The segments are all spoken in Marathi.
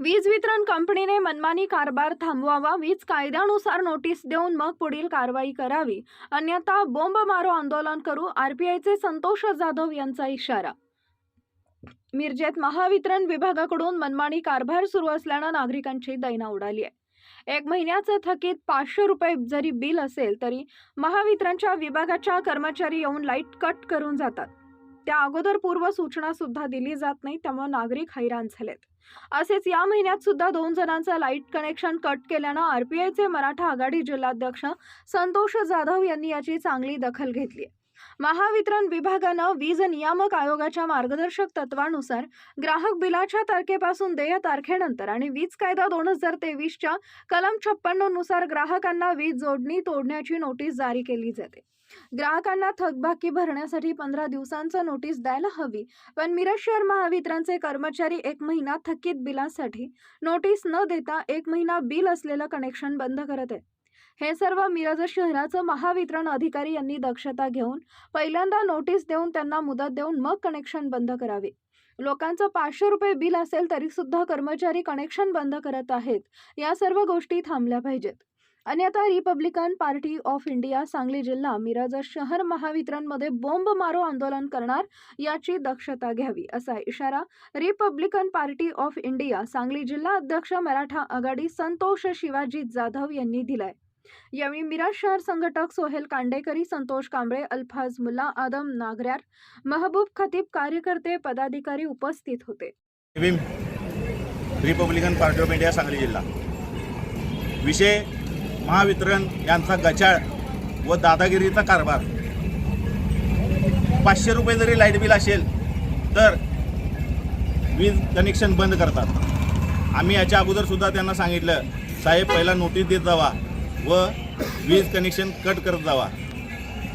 वीज वितरण कंपनीने मनमानी कारभार थांबवावा वीज कायद्यानुसार नोटीस देऊन मग पुढील कारवाई करावी. अन्यथा बोंब मारो आंदोलन करू आरपीआयचे संतोष जाधव यांचा इशारा. मिरजेत महावितरण विभागाकडून मनमानी कारभार सुरू असल्यानं नागरिकांची दैना उडाली आहे. एक महिन्याचं थकीत पाचशे रुपये जरी बिल असेल तरी महावितरणच्या विभागाच्या कर्मचारी येऊन लाइट कट करून जातात. त्या अगोदर पूर्व सूचना सुद्धा दिली जात नाही त्यामुळे नागरिक हैराण झालेत. असेच या महिन्यात सुद्धा दोन जणांचं लाइट कनेक्शन कट केल्यानं आरपीआयचे मराठा आघाडी जिल्हाध्यक्ष संतोष जाधव यांनी याची चांगली दखल घेतली महावितरण विभागानं वीज नियामक आयोगाच्या मार्गदर्शक तत्वानुसार ग्राहक बिलाच्या तारखेपासून देय तारखेनंतर आणि वीज कायदा दोन हजार तेवीसच्या कलम छप्पन्ननुसार ग्राहकांना वीज जोडणी तोडण्याची नोटीस जारी केली जाते. ग्राहकांना थकबाकी भरण्यासाठी पंधरा दिवसांचं नोटीस द्यायला हवी पण मिरज शहर महावितरणचे कर्मचारी एक महिना थकीत बिलासाठी नोटीस न देता एक महिना बिल असलेलं कनेक्शन बंद करत आहेत. हे सर्व मिरज शहराचं महावितरण अधिकारी यांनी दक्षता घेऊन पहिल्यांदा नोटीस देऊन त्यांना मुदत देऊन मग कनेक्शन बंद करावे. लोकांचं पाचशे रुपये बिल असेल तरी सुद्धा कर्मचारी कनेक्शन बंद करत आहेत. या सर्व गोष्टी थांबल्या पाहिजेत. अन्यथा Republican Party of India Sangli जिल्हा मिरज शहर महावितरणमध्ये बोंब मारो आंदोलन करणार याची दक्षता घ्यावी असा इशारा Republican Party of India Sangli जिल्हा अध्यक्ष मराठा आघाडी संतोष शिवाजी जाधव यांनी दिलाय. यावेळी मिराज शहर संघटक सोहेल कांडेकरी संतोष कांबळे अल्फाज मुल्ला आदम नागऱ्यार महबूब खतीब कार्यकर्ते पदाधिकारी उपस्थित होते. Republican Party of India Sangli जिल्हा. विषय महावितरण यांचा गचाळ व दादागिरीचा कारभार. पाचशे रुपये जरी लाइट बिल असेल तर वीज कनेक्शन बंद करतात. आम्ही याच्या अगोदर सुद्धा त्यांना सांगितलं साहेब पहिला नोटीस देत जावा. व वीज कनेक्शन कट करत जावा.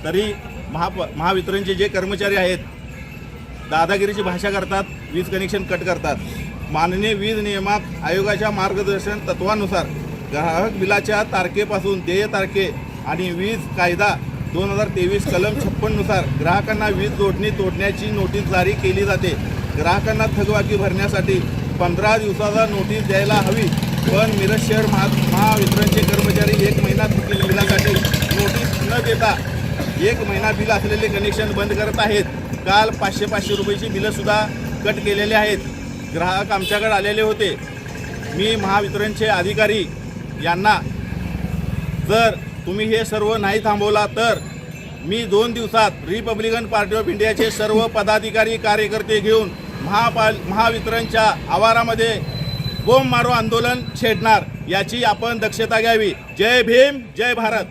तरी महाप महावितरणचे जे कर्मचारी आहेत दादागिरीची भाषा करतात वीज कनेक्शन कट करतात. माननीय वीज नियमात आयोगाच्या मार्गदर्शन तत्वानुसार ग्राहक बिलाच्या तारखेपासून देय तारखे आणि वीज कायदा दोन हजार तेवीस कलम छप्पननुसार ग्राहकांना वीज जोडणी तोडण्याची नोटीस जारी केली जाते. ग्राहकांना थकबाकी भरण्यासाठी पंधरा दिवसाचा नोटीस द्यायला हवी. पण मिरज शहर महा महावितरणचे कर्मचारी एक महिना थकीत बिलासाठी नोटीस न देता एक महिना बिल असलेले कनेक्शन बंद करत आहेत. काल पाचशे पाचशे रुपयाची बिलंसुद्धा कट केलेले आहेत. ग्राहक आमच्याकडे आलेले होते. मी महावितरणचे अधिकारी. यांना जर तुम्ही हे सर्व नाही थांबवला तर मी दोन दिवसात रिपब्लिकन पार्टी ऑफ इंडियाचे सर्व पदाधिकारी कार्यकर्ते घेऊन महापाल महावितरणच्या आवारामध्ये बोंब मारो आंदोलन छेडणार याची आपण दक्षता घ्यावी. जय भीम जय भारत.